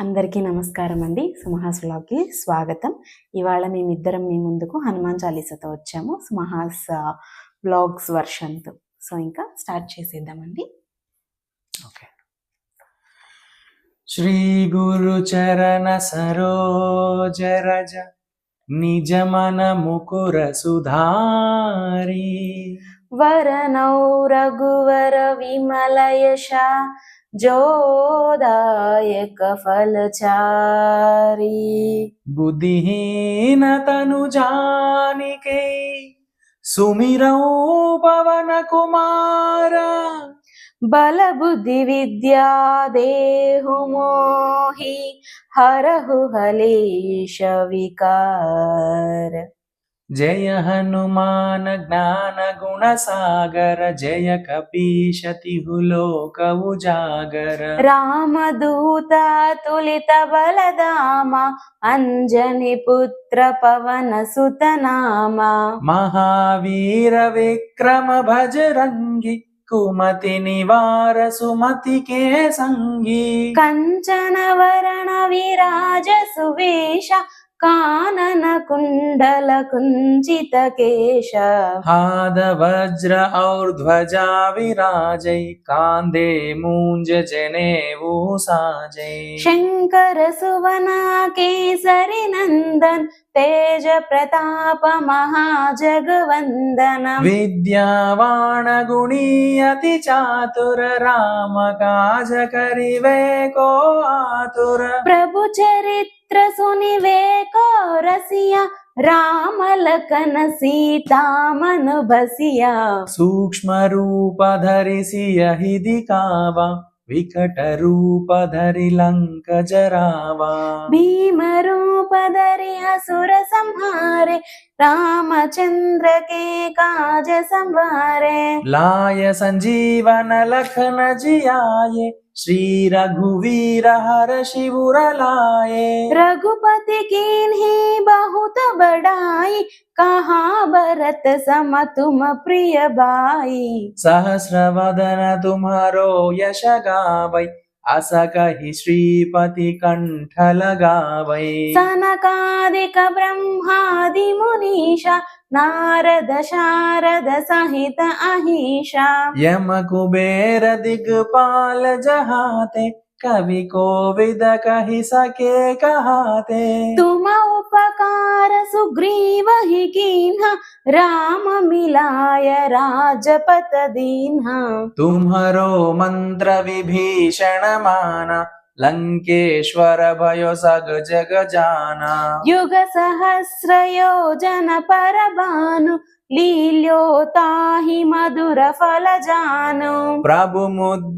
అందరికీ నమస్కారం అండి. సుమహాస్ వ్లాగ్కి స్వాగతం. ఇవాళ మేమిద్దరం మీ ముందుకు హనుమాన్ చాలీసాతో వచ్చాము. సుమహాస్ బ్లాగ్స్ వర్షన్తో సో ఇంకా స్టార్ట్ చేసేద్దామండి. ఓకే. శ్రీ గురు చరణ సరోజ రజ నిజమన ముకుర సుధారీ. वरनौ रघुवर विमलयशा जोदायकफलचारि। बुद्धिहीनतनुजानके सुमिरौ पवन कुमार देहु मोहि हरहु हलेश विकार జయ హనుమాన జ్ఞాన గుణ సాగర జయ కపీశతి లోక ఉజాగర రామదూత తులిత బలదామ అంజని పుత్ర పవన సుతనామ. మహావీర విక్రమ భజరంగి కుమతి నివార సుమతి కే సంగీ కంచన వరణ విరాజ సువేష కానన కుండల కుంజిత కేశ పాద వజ్ర ఔర్ధ్వజా విరాజై కాందే మూంజ జనేవూ సాజై. శంకర సువన కేసరి నందన్ తేజ ప్రతాప మహాజగవందన విద్యావాణ గుణీయతి చాతుర రామ కాజ కరివే కో ఆతుర. ప్రభు చరిత్ర మిత్రసునివే కోరసియ రామలకన సీతామను బసియ. సూక్ష్మ రూప ధరిసియ హిది కావా వికట రూప ధరి లంక జరావా. భీమ రూప सुर संहारे रामचंद्र के काज संवारे। लाय संजीवन लखन जियाये श्री रघुवीर हर शिवर लाए रघुपति की बहुत बड़ाई कहा भरत सम तुम प्रिय भाई सहस्र वदन तुम्हारो यश गावई అసకహి శ్రీపతి కంఠలగావై సనకాదిక బ్రహ్మాది మునీష నారద శారద సహిత అహీష యమ కుబేర దిగ్పాల జహాతే कवि कोविद कहि सके कहाते? तुम उपकार सुग्रीव ही कीन्हा राम मिलाय राजपत दीन्हा। तुम्हरो मंत्र विभीषण माना लंकेश्वर भयो सग जग जाना। युग सहस्र योजन पर भानु लील्योताहि मेलि मुख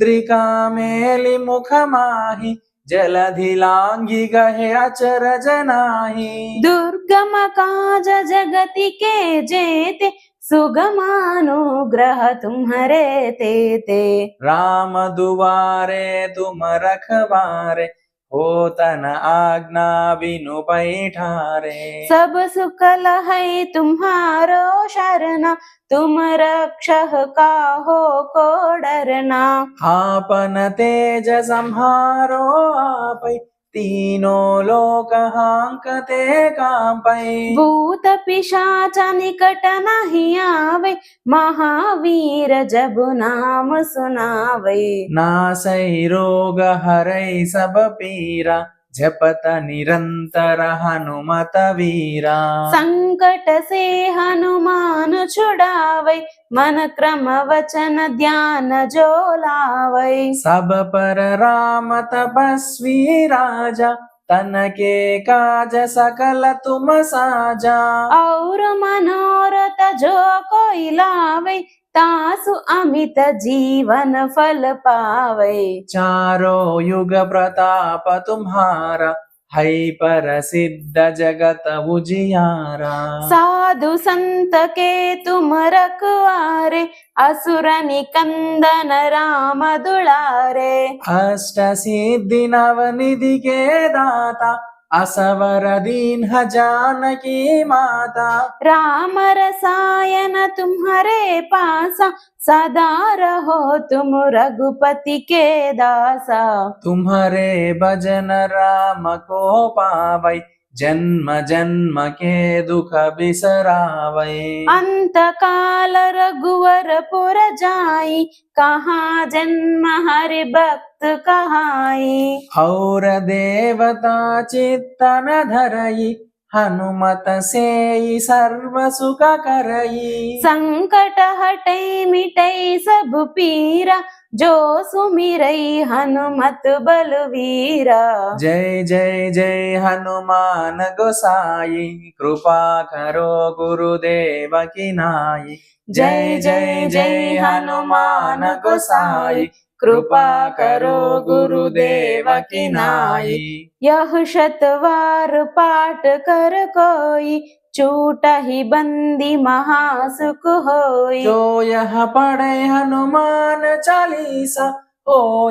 मेलिमुखमाहि जलधिलाङ्गि गहे अचर जनाहि दुर्गम काज जगति के जेते सुगमानुग्रह तुम्हारे ते ते राम दुवारे तुम रखवारे होतन आज्ञा बिनु पैठारे। सब सुकल है तुम्हारो शरणा तुम रक्षक का हो को डरना आपन तेज संहारो आपै तीनों लोक हांकते कांपै भूत पिशाच निकट नहीं आवे महावीर जब नाम सुनावे नासै रोग हरै सब पीरा జపత నిరంతర హనుమత వీరా. సంకట సే హనుమాను చుడావై మన క్రమ వచన ధ్యాన జోలావై. సబ పర రామ తపస్వీ రాజా తనకే కాజ సకల తుమ సాజా. ఔర మనోరథ జో కోయిలావై તાસુ અમિત જીવન ફલ પાવે ચારો યુગ પ્રતાપ તુમ્હારા હૈ પરસિદ્ધ જગત ઉજિયારા સાધુ સંત કે તુમ રખવારે અસુર નિકંદન રામ દુલારે અષ્ટ સિદ્ધિ નવ નિધિ કે દાતા नव निधि के दाता असवर दीन्ह जानकी माता राम रसायन तुम्हारे पासा सदा रहो तुम रघुपति के दासा तुम्हारे भजन राम को पावै जन्म जन्म के दुख बिसरावै अंत काल रघुवर पुर जाई कहाँ जन्म हरि भक्त कहाई। और देवता चित्तन धरई हनुमत से सर्व सुख करई संकट हटै मिटै सब पीरा जो सुमिरै हनुमत बलवीरा। जय जय जय हनुमान गोसाई कृपा करो गुरुदेव की नाई। जय जय जय हनुमान गोसाई कृपा करो गुरुदेव की नाई यह शतवार पाठ कर कोई छूट ही बंदी महासुख होई। जो यह पढ़े हनुमान चालीसा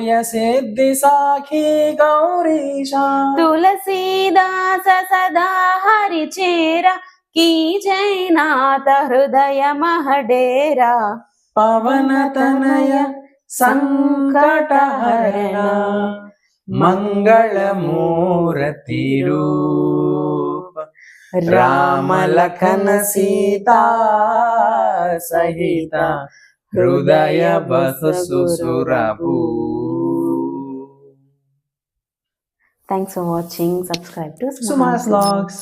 यह सिद्धि साखी गौरीशा। तुलसीदास सदा हरि चेरा की जयनाथ हृदय महडेरा। पवन तनय सङ्कटहरण मङ्गलमूरतिरूप रामलखन सीता सहिता हृदय बससुरभू Thanks for watching. Subscribe to Sumas Vlogs.